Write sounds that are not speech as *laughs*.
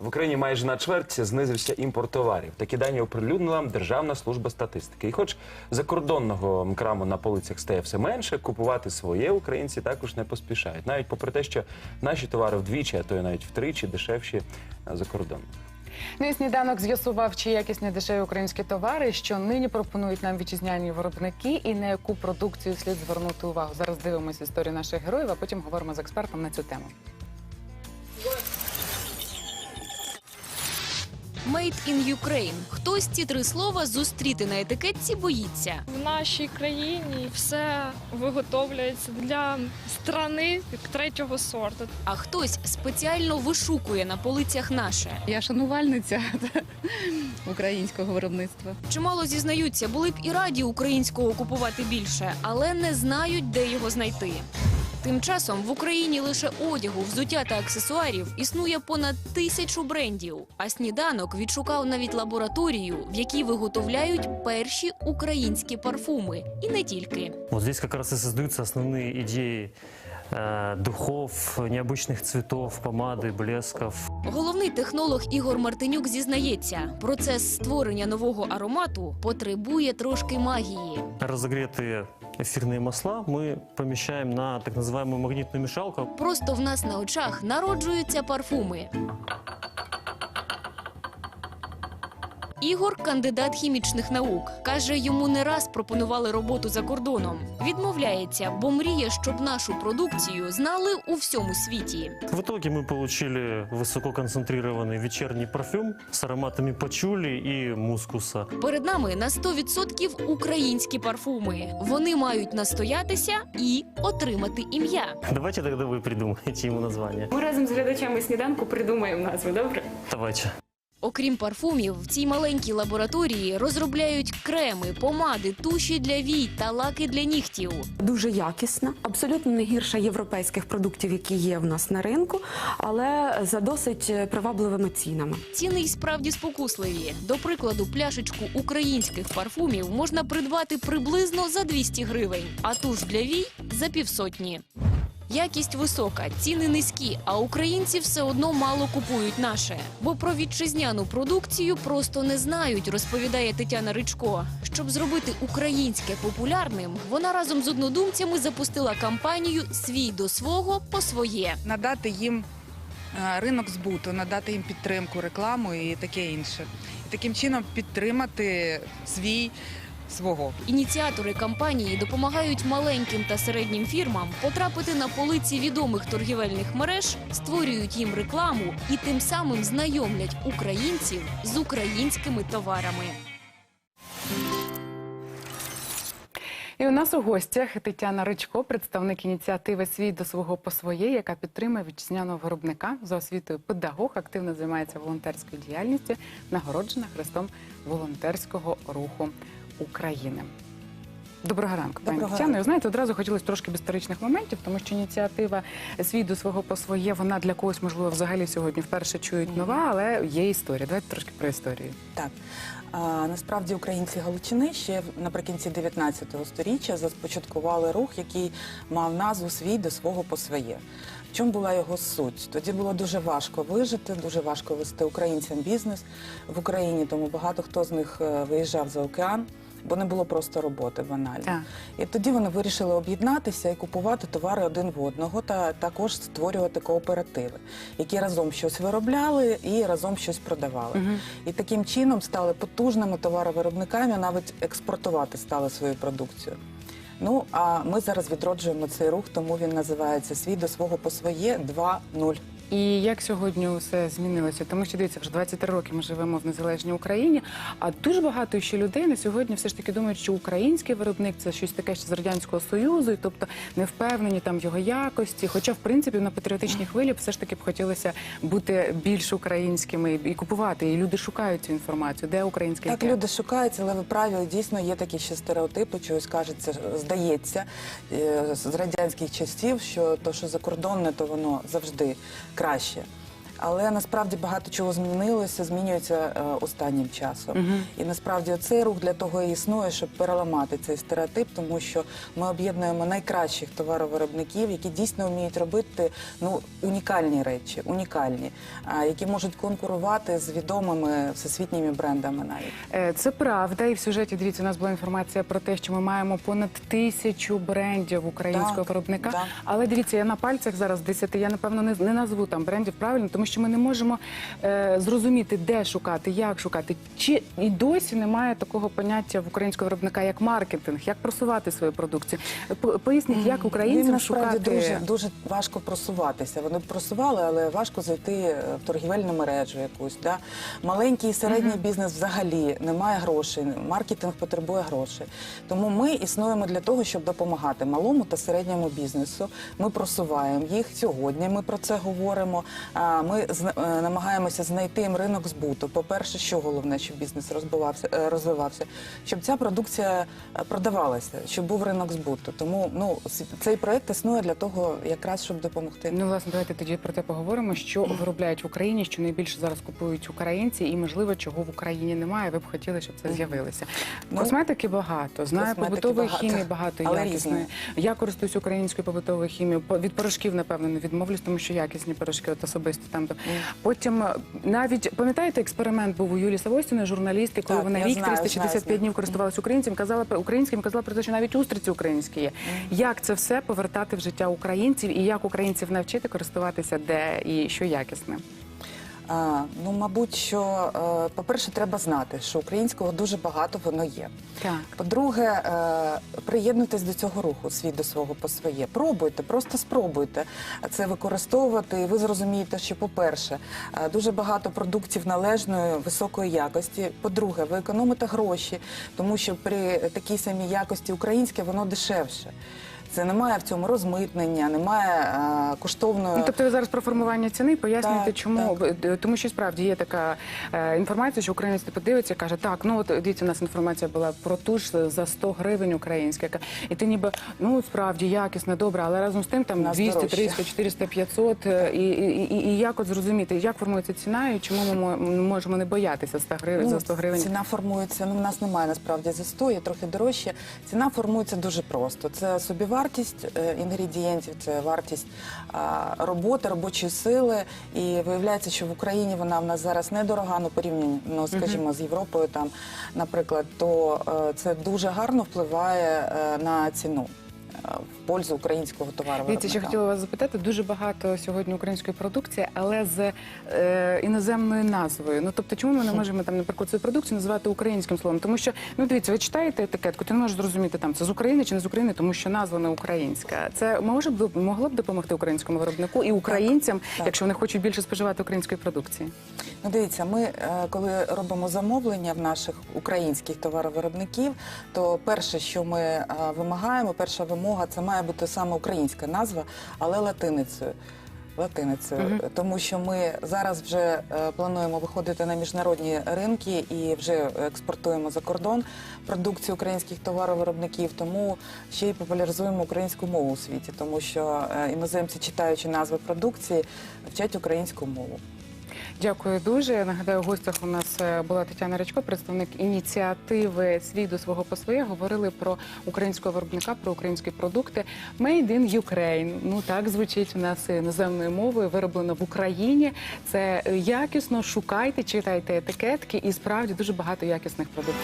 В Україні майже на чверть знизився імпорт товарів. Такі дані оприлюднила Державна служба статистики. І хоч закордонного краму на полицях стає все менше, купувати своє українці також не поспішають. Навіть попри те, що наші товари вдвічі, а то й навіть втричі дешевші е, за кордоном. Ну і сніданок з'ясував, чи якісні дешеві українські товари, що нині пропонують нам вітчизняні виробники, і на яку продукцію слід звернути увагу. Зараз дивимося історію наших героїв, а потім говоримо з експертом на цю тему. Made in Ukraine. Хтось ці три слова зустріти на етикетці боїться. В нашій країні все виготовлюється для страни третього сорту. А хтось спеціально вишукує на полицях наше. Я шанувальниця *laughs* українського виробництва. Чимало зізнаються, були б і раді українського купувати більше, але не знають, де його знайти. Тим часом в Україні лише одягу, взуття та аксесуарів існує понад тисячу брендів. А сніданок відшукав навіть лабораторію, в якій виготовляють перші українські парфуми, і не тільки. Вот здесь якраз і и основні идеи э, духов, необычных цветов, помады, блесков. Головний технолог Ігор Мартинюк зізнається, процес створення нового аромату потребує трошки магії. Разогретые эфирные масла мы помещаем на так называемую магнитную мешалку. Просто в нас на очах народжуються парфуми. Ігор кандидат хімічних наук. Каже, йому не раз пропонували роботу за кордоном. Відмовляється, бо мріє, щоб нашу продукцію знали у всьому світі. В итоге мы получили высококонцентрированный вечерний парфюм с ароматами пачули и мускуса. Перед нами на 100% українські парфуми. Вони мають настоятися і отримати ім'я. Давайте тогда вы придумаете ему название. Ми разом з глядачами сніданку придумаємо назву, добре? Давайте. Окрім парфумів, в цій маленькій лабораторії розробляють креми, помади, туші для вій та лаки для нігтів. дуже якісна, абсолютно не гірша європейських продуктів, які є в нас на ринку, але за досить привабливими цінами. Ціни й справді спокусливі. До прикладу, пляшечку українських парфумів можна придбати приблизно за 200 гривень, а туш для вій за півсотні. Якість висока, ціни низькі, а українці все одно мало купують наше. Бо про вітчизняну продукцію просто не знають, розповідає Тетяна Ричко. Щоб зробити українське популярним, вона разом з однодумцями запустила кампанію Свій до свого по своє. надати їм е, ринок збуту, надати їм підтримку, рекламу і таке інше. І таким чином підтримати свій свого. Ініціатори кампанії допомагають маленьким та середнім фірмам потрапити на полиці відомих торгівельних мереж, створюють їм рекламу і тим самим знайомлять українців з українськими товарами. І у нас у гостях Тетяна Ричко, представник ініціативи Свій до свого по своє, яка підтримує вітчизняного виробника за освітою педагог, активно займається волонтерською діяльністю, нагороджена хрестом волонтерського руху України. Доброго ранку, пані Тетяно. Знаєте, одразу хотілося трошки історичних моментів, тому що ініціатива свій до свого по своє, вона для когось, можливо, взагалі сьогодні вперше чують нова, але є історія. Давайте трошки про історію. Так а, насправді українці Галичини ще наприкінці 19 століття започаткували рух, який мав назву свій до свого по своє. В чому була його суть? Тоді було дуже важко вижити, дуже важко вести українцям бізнес в Україні, тому багато хто з них е, виїжджав за океан. Бо не було просто роботи банально. Так. І тоді вони вирішили об'єднатися і купувати товари один в одного, та також створювати кооперативи, які разом щось виробляли і разом щось продавали. І таким чином стали потужними товаровиробниками, навіть експортувати стали свою продукцію. Ну а ми зараз відроджуємо цей рух, тому він називається Свій до свого по своє 2.0. І як сьогодні все змінилося? Тому що дивіться, вже 23 роки ми живемо в незалежній Україні. А дуже багато ще людей на сьогодні все ж таки думають, що український виробник це щось таке ще з радянського союзу, і тобто не впевнені там в його якості. Хоча, в принципі, на патріотичній хвилі все ж таки б хотілося бути більш українськими і купувати. І люди шукають цю інформацію, де українське Так, люди шукають, але ви праві, дійсно є такі ще стереотипи, чогось кажеться, здається е, з радянських часів, що то, що закордонне, то воно завжди краще. Але насправді багато чого змінилося, змінюється е, останнім часом. І насправді цей рух для того і існує, щоб переламати цей стереотип, тому що ми об'єднуємо найкращих товаровиробників, які дійсно вміють робити ну унікальні речі, унікальні, а, які можуть конкурувати з відомими всесвітніми брендами навіть. Е, Це правда, і в сюжеті дивіться, у нас була інформація про те, що ми маємо понад тисячу брендів українського Так, виробника. так. Але дивіться, я на пальцях зараз десяти. Я напевно не, не назву там брендів правильно, тому що ми не можемо е, зрозуміти, де шукати, як шукати. Чи і досі немає такого поняття в українського виробника, як маркетинг, як просувати свою продукцію. Поясніть, як українцям насправді шукати дуже дуже важко просуватися. Вони б просували, але важко зайти е, в торгівельну мережу якусь. Да? Маленький і середній бізнес взагалі не має грошей. Маркетинг потребує грошей. Тому ми існуємо для того, щоб допомагати малому та середньому бізнесу. Ми просуваємо їх сьогодні. Ми про це говоримо. А, Ми зна- е, намагаємося знайти їм ринок збуту. По-перше, що головне, щоб бізнес розбивався, е, розвивався, щоб ця продукція е, продавалася, щоб був ринок збуту. Тому ну цей проект існує для того, якраз щоб допомогти. Ну, власне, давайте тоді про те поговоримо, що виробляють в Україні, що найбільше зараз купують українці, і можливо, чого в Україні немає. Ви б хотіли, щоб це з'явилося. Ну, Косметики багато, знаю, побутової хімії багато але якісної. Я користуюсь українською побутовою хімією. По- Від порошків, напевно, не відмовлюсь, тому що якісні порошки, от особисто там. То. Потім е, навіть пам'ятаєте, експеримент був у Юлії Савостіної, журналістки, коли Так, вона я рік знаю, знаю, 365 знаю. днів користувалася українцем, казала про українським, казала про те, що навіть устриці українські є. Як це все повертати в життя українців і як українців навчити користуватися де і що якісне? А, ну, мабуть, що е, по-перше, треба знати, що українського дуже багато воно є. Так. По-друге, е, приєднуйтесь до цього руху, свій до свого по своє. Пробуйте, просто спробуйте це використовувати. І ви зрозумієте, що, по-перше, е, дуже багато продуктів належної високої якості. По-друге, ви економите гроші, тому що при такій самій якості українське воно дешевше. Це немає в цьому розмитнення, немає е, коштовної. Ну, тобто ви зараз про формування ціни пояснюєте, Так, чому Б- тому, що справді є така е, інформація, що українець подивиться, каже, так, ну от дивіться, у нас інформація була про туш за 100 гривень українська, і ти ніби ну справді якісне, добре, але разом з тим там Нас 200, дорожче. 300, 400, 500, е, і, і, і, і як от зрозуміти, як формується ціна, і чому ми можемо не боятися 100 гривень за 100 гривень? Ну, Ціна формується. Ну, в нас немає насправді за 100, є трохи дорожче. Ціна формується дуже просто. Це собівартість е, інгредієнтів, це вартість роботи, робочої сили. І виявляється, що в Україні вона в нас зараз недорога, ну порівняно, ну, скажімо, з Європою, там, наприклад, то е, це дуже гарно впливає е, на ціну. В пользу українського товару. Дивіться, ще хотіла вас запитати, дуже багато сьогодні української продукції, але з е, іноземною назвою. Ну тобто, чому ми не можемо там, наприклад, цю продукцію називати українським словом? Тому що ну дивіться, ви читаєте етикетку, ти не можеш зрозуміти там це з України чи не з України, тому що назва не українська. Це може б могло б допомогти українському виробнику і українцям, так. якщо вони хочуть більше споживати української продукції. Ну, дивіться, ми е, коли робимо замовлення в наших українських товаровиробників, то перше, що ми е, вимагаємо, перша вимога це має бути саме українська назва, але латиницею. Латиницею, тому що ми зараз вже е, плануємо виходити на міжнародні ринки і вже експортуємо за кордон продукцію українських товаровиробників, тому ще й популяризуємо українську мову у світі, тому що е, іноземці, читаючи назви продукції, вчать українську мову. Дякую дуже. Я нагадаю, в гостях у нас е, була Тетяна Речко, представник ініціативи Свій свого по своє. Говорили про українського виробника, про українські продукти. Made in Ukraine. Ну так звучить у нас іноземною мовою, вироблено в Україні. Це якісно. Шукайте, читайте етикетки, і справді дуже багато якісних продуктів.